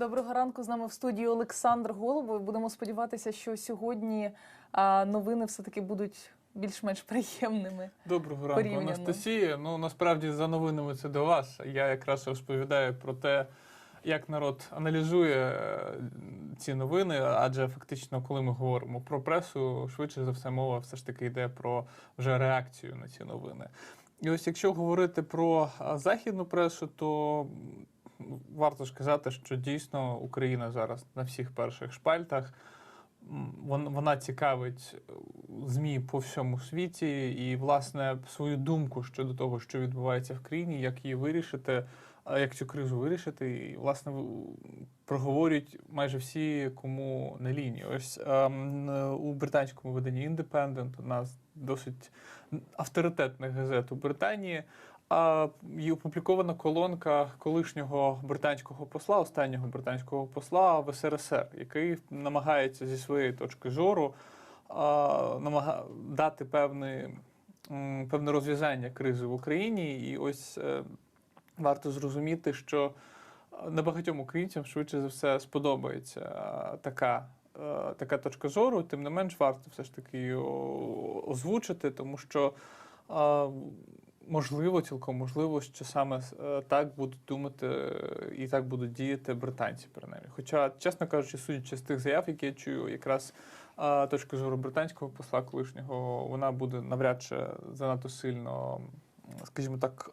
Доброго ранку з нами в студії Олександр Голубов. Будемо сподіватися, що сьогодні новини все-таки будуть більш-менш приємними. Доброго ранку, Порівняно. Анастасія. Ну насправді за новинами це до вас. Я якраз розповідаю про те, як народ аналізує е, ці новини. Адже фактично, коли ми говоримо про пресу, швидше за все мова все ж таки йде про вже реакцію на ці новини. І ось якщо говорити про західну пресу, то варто сказати, що дійсно Україна зараз на всіх перших шпальтах. Вона цікавить е, ЗМІ по всьому світі і, власне, свою думку щодо того, що відбувається в країні, як її вирішити, а як цю кризу вирішити, і, власне, проговорюють майже всі, кому на лінії. Ось ем, у британському виданні Independent, одна з досить авторитетних газет у Британії. А і опублікована колонка колишнього британського посла, останнього британського посла в СРСР, який намагається зі своєї точки зору намага... дати певне, певне розв'язання кризи в Україні. І ось е, варто зрозуміти, що е, небагатьом українцям швидше за все сподобається е, така. Е, Така точка зору, тим не менш варто все ж таки її озвучити, тому що можливо, цілком можливо, що саме е, так будуть думати і так будуть діяти британці, принаймні. Хоча, чесно кажучи, судячи з тих заяв, які я чую, якраз а, точка зору британського посла колишнього, вона буде навряд чи занадто сильно, скажімо так,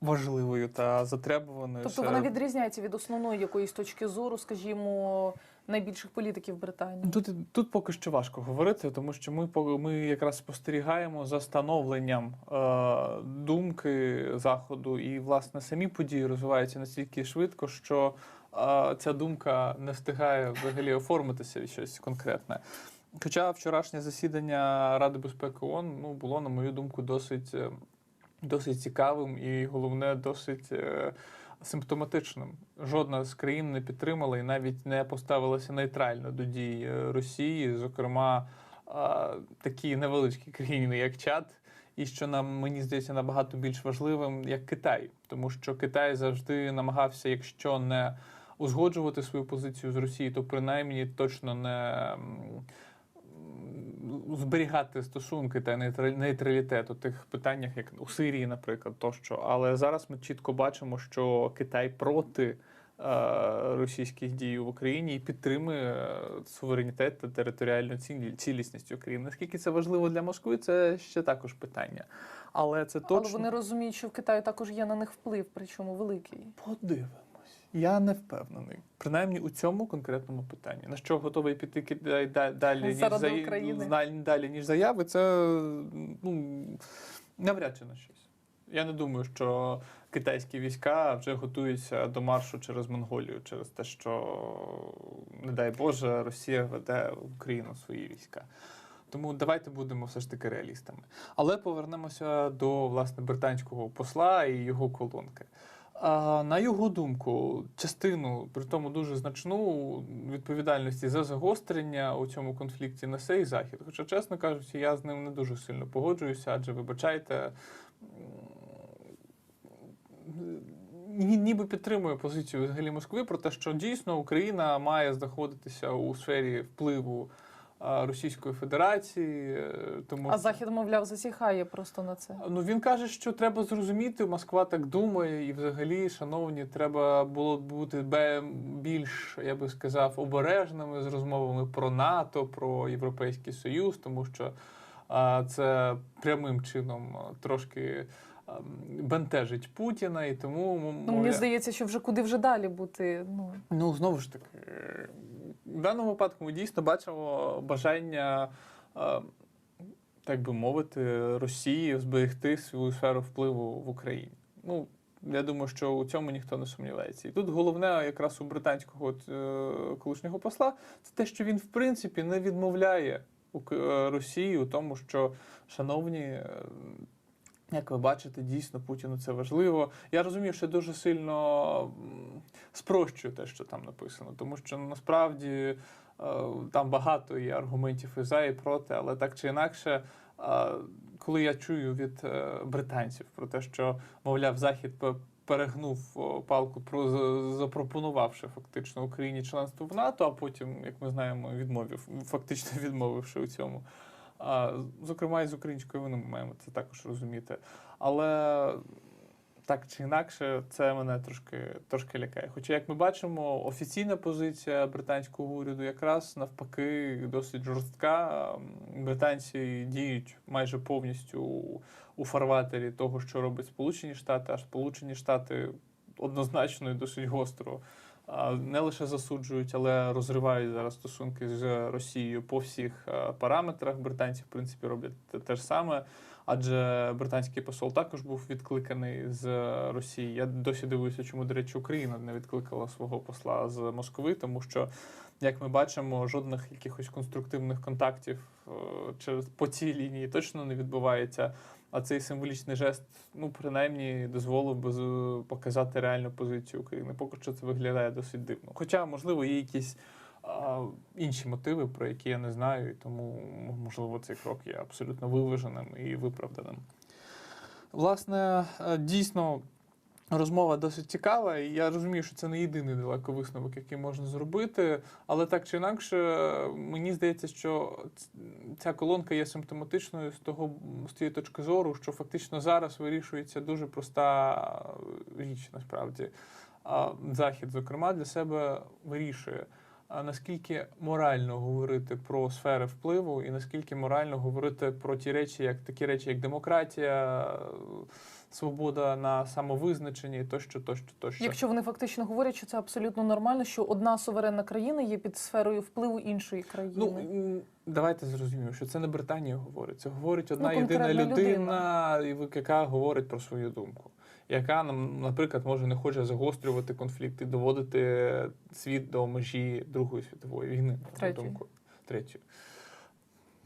важливою та затребуваною. Тобто вона відрізняється від основної якоїсь точки зору, скажімо, найбільших політиків Британії. Тут, тут поки що важко говорити, тому що ми, ми якраз спостерігаємо за становленням е, думки Заходу, і, власне, самі події розвиваються настільки швидко, що е, ця думка не встигає взагалі оформитися в щось конкретне. Хоча вчорашнє засідання Ради безпеки ООН ну, було, на мою думку, досить, е, досить цікавим і, головне, досить е, симптоматичним. Жодна з країн не підтримала і навіть не поставилася нейтрально до дій е, Росії, зокрема такі невеличкі країни, як Чад, і що нам мені здається набагато більш важливим, як Китай, тому що Китай завжди намагався, якщо не узгоджувати свою позицію з Росією, то принаймні точно не. Зберігати стосунки та нейтра- нейтралітет у тих питаннях, як у Сирії, наприклад, тощо. Але зараз ми чітко бачимо, що Китай проти е, російських дій в Україні і підтримує е, суверенітет та територіальну цілі- цілісність України. Наскільки це важливо для Москви, це ще також питання. Але це точно Але вони розуміють, що в Китаї також є на них вплив, причому великий. подивимось. Я не впевнений, принаймні у цьому конкретному питанні. На що готовий піти Китай далі ніж України. далі ніж заяви, це ну навряд чи на щось. Я не думаю, що китайські війська вже готуються до маршу через Монголію, через те, що, не дай Боже, Росія веде в Україну свої війська. Тому давайте будемо все ж таки реалістами. Але повернемося до власне британського посла і його колонки. А, на його думку, частину, при тому дуже значну відповідальності за загострення у цьому конфлікті несе і захід. Хоча, чесно кажучи, я з ним не дуже сильно погоджуюся, адже вибачайте. ні- Ніби підтримує позицію взагалі Москви про те, що дійсно Україна має знаходитися у сфері впливу Російської Федерації, е, тому А Захід, мовляв, засіхає просто на це. Ну він каже, що треба зрозуміти, Москва так думає, і взагалі, шановні, треба було бути більш, я би сказав, обережними з розмовами про НАТО, про Європейський Союз, тому що це прямим чином трошки бентежить Путіна, і тому Ну, мені здається, що вже куди вже далі бути. Ну Ну, знову ж таки, в даному випадку ми дійсно бачимо бажання, е, так би мовити, Росії зберегти свою сферу впливу в Україні. Ну, я думаю, що у цьому ніхто не сумнівається. І тут головне, якраз у британського от, е, колишнього посла, це те, що він, в принципі, не відмовляє е, Росії у тому, що, шановні. Як ви бачите, дійсно Путіну це важливо. Я розумію, що дуже сильно спрощую те, що там написано, тому що насправді е, там багато є аргументів і за, і проти, але так чи інакше, е, коли я чую від е, британців про те, що мовляв, Захід перегнув палку, про запропонувавши фактично Україні членство в НАТО, а потім, як ми знаємо, відмовив, фактично відмовивши у цьому. Зокрема, і з українською ми маємо це також розуміти. Але так чи інакше, це мене трошки, трошки лякає. Хоча, як ми бачимо, офіційна позиція британського уряду якраз навпаки досить жорстка. Британці діють майже повністю у- фарватері того, що робить Сполучені Штати, а Сполучені Штати однозначно і досить гостро не лише засуджують, але розривають зараз стосунки з Росією по всіх е, параметрах. Британці, в принципі, роблять те, ж саме. Адже британський посол також був відкликаний з Росії. Я досі дивуюся, чому, до речі, Україна не відкликала свого посла з Москви, тому що, як ми бачимо, жодних якихось конструктивних контактів е, через по цій лінії точно не відбувається. А цей символічний жест, ну принаймні, дозволив би показати реальну позицію України. Поки що це виглядає досить дивно. Хоча, можливо, є якісь а, інші мотиви, про які я не знаю, і тому можливо цей крок є абсолютно виваженим і виправданим. Власне, е, дійсно. Розмова досить цікава, і я розумію, що це не єдиний далеко висновок, який можна зробити. Але так чи інакше, мені здається, що ця колонка є симптоматичною з того з тієї точки зору, що фактично зараз вирішується дуже проста річ, насправді. А Захід, зокрема, для себе вирішує. А наскільки морально говорити про сфери впливу, і наскільки морально говорити про ті речі, як такі речі, як демократія, свобода на самовизначенні, тощо, тощо, тощо. Якщо вони фактично говорять, що це абсолютно нормально, що одна суверенна країна є під сферою впливу іншої країни. Ну давайте зрозуміємо, що це не Британія говорить. Це говорить одна Ну, єдина людина, і яка говорить про свою думку. Яка нам, наприклад, може не хоче загострювати конфлікт і доводити світ до межі Другої світової війни, Третьої. думку. Третьої.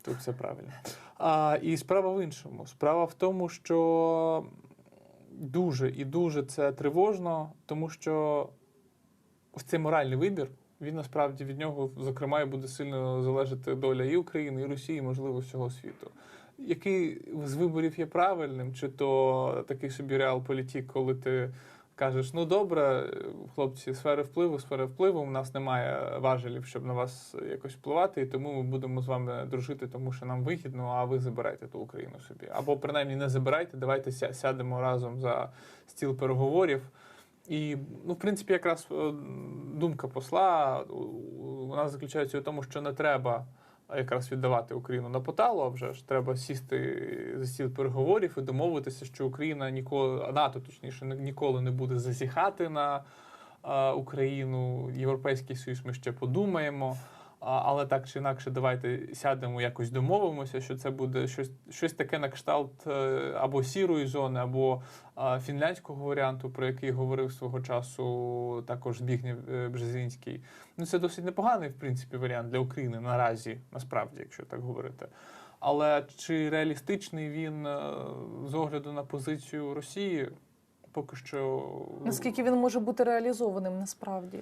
Тут все правильно. А, і справа в іншому. Справа в тому, що дуже і дуже це тривожно, тому що ось цей моральний вибір, він насправді від нього, зокрема, і буде сильно залежати доля і України, і Росії, і, можливо, всього світу. Який з виборів є правильним, чи то такий собі реал-політік, коли ти кажеш: ну добре, хлопці, сфери впливу, сфери впливу, у нас немає важелів, щоб на вас якось впливати, і тому ми будемо з вами дружити, тому що нам вигідно, а ви забирайте ту Україну собі. Або принаймні не забирайте, давайте сядемо разом за стіл переговорів. І, ну, в принципі, якраз е, думка посла у- вона заключається у тому, що не треба якраз віддавати Україну на поталу, а вже ж треба сісти за стіл переговорів і домовитися, що Україна ніколи, НАТО точніше, ні- ніколи не буде засіхати на Україну. Європейський Союз ми ще подумаємо. Але так чи інакше, давайте сядемо, якось домовимося, що це буде щось, щось таке на кшталт е, або сірої зони, або фінляндського варіанту, про який говорив свого часу також Збігнєв е, Бжезінський. Ну, це досить непоганий, в принципі, варіант для України наразі, насправді, якщо так говорити. Але чи реалістичний він е, з огляду на позицію Росії? Поки що Наскільки він може бути реалізованим насправді?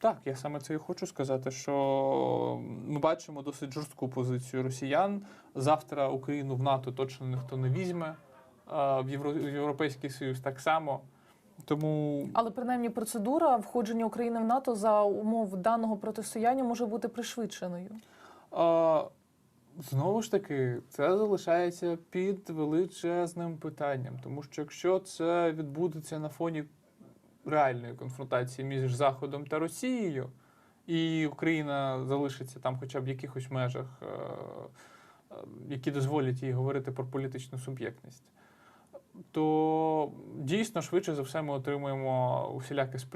Так, я саме це і хочу сказати, що ми бачимо досить жорстку позицію росіян. Завтра Україну в НАТО точно ніхто не візьме, в Європейський Союз так само. Тому Але принаймні процедура входження України в НАТО за умов даного протистояння може бути пришвидшеною. а, знову ж таки це залишається під величезним питанням, тому що якщо це відбудеться на фоні реальної конфронтації між Заходом та Росією, і Україна залишиться там, хоча б в якихось межах, е, е, які дозволять їй говорити про політичну суб'єктність, то дійсно швидше за все ми отримуємо усіляке сприяння.